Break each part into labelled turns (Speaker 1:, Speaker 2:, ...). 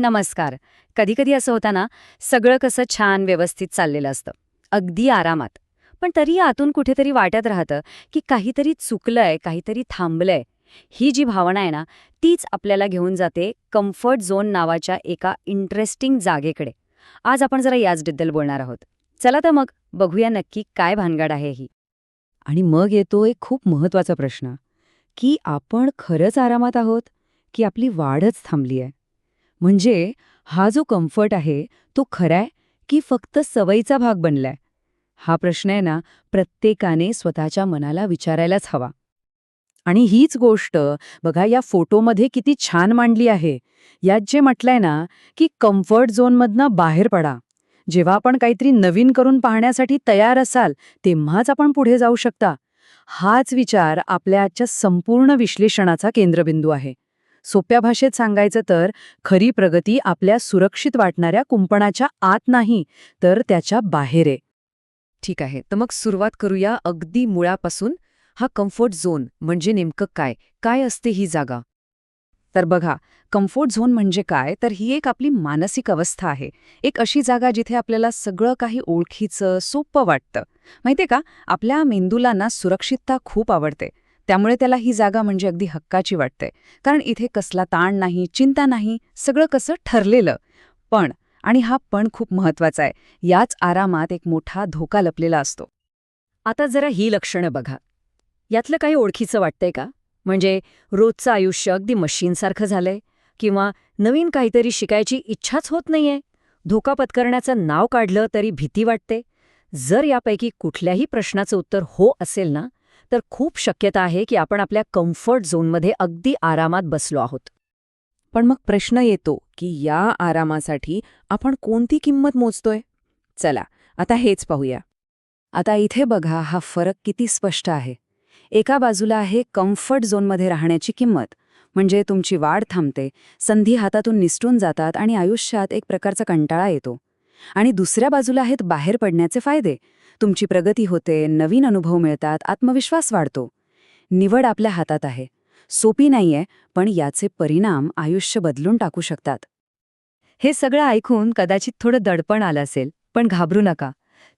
Speaker 1: नमस्कार. कधीकधी असं होतं ना सगळं कसं छान व्यवस्थित चाललेलं असतं. अगदी आरामात. पण तरी आतून कुठेतरी वाटत राहतं की काहीतरी चुकलंय काहीतरी थांबलंय. ही जी भावना आहे ना तीच आपल्याला घेऊन जाते कम्फर्ट झोन नावाच्या एका इंटरेस्टिंग जागेकडे. आज आपण जरा याचबद्दल बोलणार आहोत. चला तर मग बघूया नक्की काय भानगड आहे ही.
Speaker 2: आणि मग येतो एक खूप महत्त्वाचा प्रश्न की आपण खरंच आरामात आहोत की आपली वाढच थांबली आहे म्हणजे हा जो कम्फर्ट आहे तो खराय की फक्त सवयीचा भाग बनलाय? हा प्रश्न आहे ना प्रत्येकाने स्वतःच्या मनाला विचारायलाच हवा. आणि हीच गोष्ट बघा या फोटोमध्ये किती छान मांडली आहे. यात जे म्हटलंय ना की कम्फर्ट झोनमधनं बाहेर पडा. जेव्हा आपण काहीतरी नवीन करून पाहण्यासाठी तयार असाल तेव्हाच आपण पुढे जाऊ शकता. हाच विचार आपल्या आजच्या संपूर्ण विश्लेषणाचा केंद्रबिंदू आहे. सोप्या भाषेत सांगायचं तर खरी प्रगती आपल्या सुरक्षित वाटणाऱ्या कुंपणाच्या आत नाही तर त्याच्या बाहेर. आहे
Speaker 3: ठीक आहे तर मग सुरुवात करूया अगदी मुळापासून. हा कम्फर्ट झोन म्हणजे नेमकं काय? काय असते ही जागा?
Speaker 2: तर बघा कम्फर्ट झोन म्हणजे काय? तर ही एक आपली मानसिक अवस्था आहे. एक अशी जागा जिथे आपल्याला सगळं काही ओळखीचं सोपं वाटतं. माहितीये का? आपल्या मेंदूला ना सुरक्षितता खूप आवडते. त्यामुळे त्याला ही जागा म्हणजे अगदी हक्काची वाटते. कारण इथे कसला ताण नाही चिंता नाही सगळं कसं ठरलेलं. पण आणि हा पण खूप महत्त्वाचा आहे याच आरामात एक मोठा धोका लपलेला असतो.
Speaker 1: आता जरा ही लक्षणं बघा. यातलं काही ओळखीचं वाटतंय का? म्हणजे रोजचं आयुष्य अगदी मशीनसारखं झालंय किंवा नवीन काहीतरी शिकायची इच्छाच होत नाहीये? धोका पत्करण्याचं नाव काढलं तरी भीती वाटते? जर यापैकी कुठल्याही प्रश्नाचं उत्तर हो असेल ना तर खूप शक्यता आहे की आपण आपल्या कम्फर्ट झोनमध्ये अगदी आरामात बसलो आहोत.
Speaker 3: पण मग प्रश्न येतो की या आरामासाठी आपण कोणती किंमत मोजतोय? चला आता हेच पाहूया.
Speaker 2: आता इथे बघा हा फरक किती स्पष्ट आहे. एका बाजूला आहे कम्फर्ट झोनमध्ये राहण्याची किंमत म्हणजे तुमची वाढ थांबते संधी हातातून निसटून जातात आणि आयुष्यात एक प्रकारचा कंटाळा येतो. आणि दुसऱ्या बाजूला आहेत बाहेर पडण्याचे फायदे. तुमची प्रगती होते नवीन अनुभव मिळतात आत्मविश्वास वाढतो. निवड आपल्या हातात आहे. सोपी नाहीये पण याचे परिणाम आयुष्य बदलून टाकू शकतात.
Speaker 1: हे सगळं ऐकून कदाचित थोडं दडपण आलं असेल पण घाबरू नका.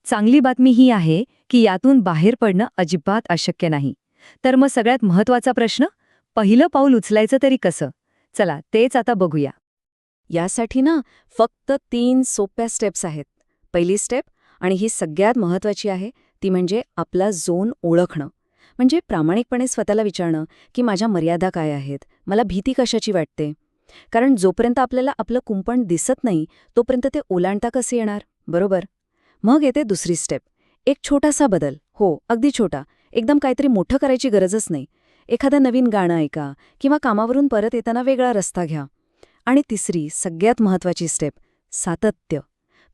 Speaker 1: चांगली बातमी ही आहे की यातून बाहेर पडणं अजिबात अशक्य नाही. तर मग सगळ्यात महत्त्वाचा प्रश्न पहिलं पाऊल उचलायचं तरी कसं? चला तेच आता बघूया.
Speaker 3: यासाठी ना फक्त तीन सोप्या स्टेप्स आहेत. पहिली स्टेप आणि ही सगळ्यात महत्वाची आहे ती म्हणजे आपला झोन ओळखणं. म्हणजे प्रामाणिकपणे स्वतःला विचारणं की माझ्या मर्यादा काय आहेत? मला भीती कशाची वाटते? कारण जोपर्यंत आपल्याला आपलं कुंपण दिसत नाही तोपर्यंत ते ओलांडता कसे येणार? बरोबर? मग येते दुसरी स्टेप एक छोटासा बदल. हो अगदी छोटा. एकदम काहीतरी मोठं करायची गरजच नाही. एखादं नवीन गाणं ऐका किंवा कामावरून परत येताना वेगळा रस्ता घ्या. आणि तिसरी सगळ्यात महत्वाची स्टेप सातत्य.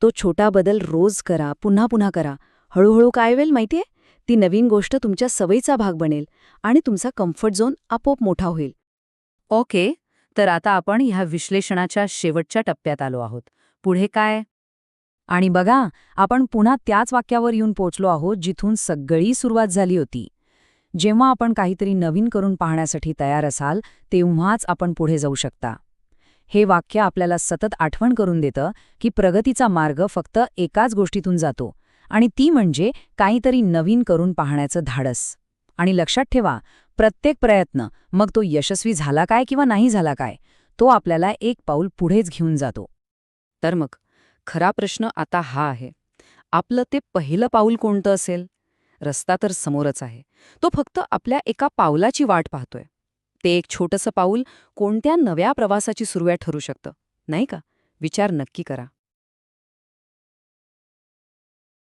Speaker 3: तो छोटा बदल रोज करा पुन्हा पुन्हा करा. हळूहळू काय होईल माहितीये? ती नवीन गोष्ट तुमच्या सवयीचा भाग बनेल आणि तुमचा कम्फर्ट झोन आपोआप मोठा होईल.
Speaker 2: ओके तर आता आपण ह्या विश्लेषणाच्या शेवटच्या टप्प्यात आलो आहोत. पुढे काय? आणि बघा आपण पुन्हा त्याच वाक्यावर येऊन पोचलो आहोत जिथून सगळी सुरुवात झाली होती. जेव्हा आपण काहीतरी नवीन करून पाहण्यासाठी तयार असाल तेव्हाच आपण पुढे जाऊ शकता. हे वाक्य आपल्याला सतत आठवण करून देतं की प्रगतीचा मार्ग फक्त एकाच गोष्टीतून जातो आणि ती म्हणजे काहीतरी नवीन करून पाहण्याचं धाडस. आणि लक्षात ठेवा प्रत्येक प्रयत्न मग तो यशस्वी झाला काय किंवा नाही झाला काय तो आपल्याला एक पाऊल पुढेच घेऊन जातो.
Speaker 3: तर मग खरा प्रश्न आता हा आहे आपलं ते पहिलं पाऊल कोणतं असेल? रस्ता तर समोरच आहे तो फक्त आपल्या एका पावलाची वाट पाहतोय. ते एक छोटंसं पाऊल कोणत्या नव्या प्रवासाची सुरुवात ठरू शकतं नाही का? विचार नक्की करा.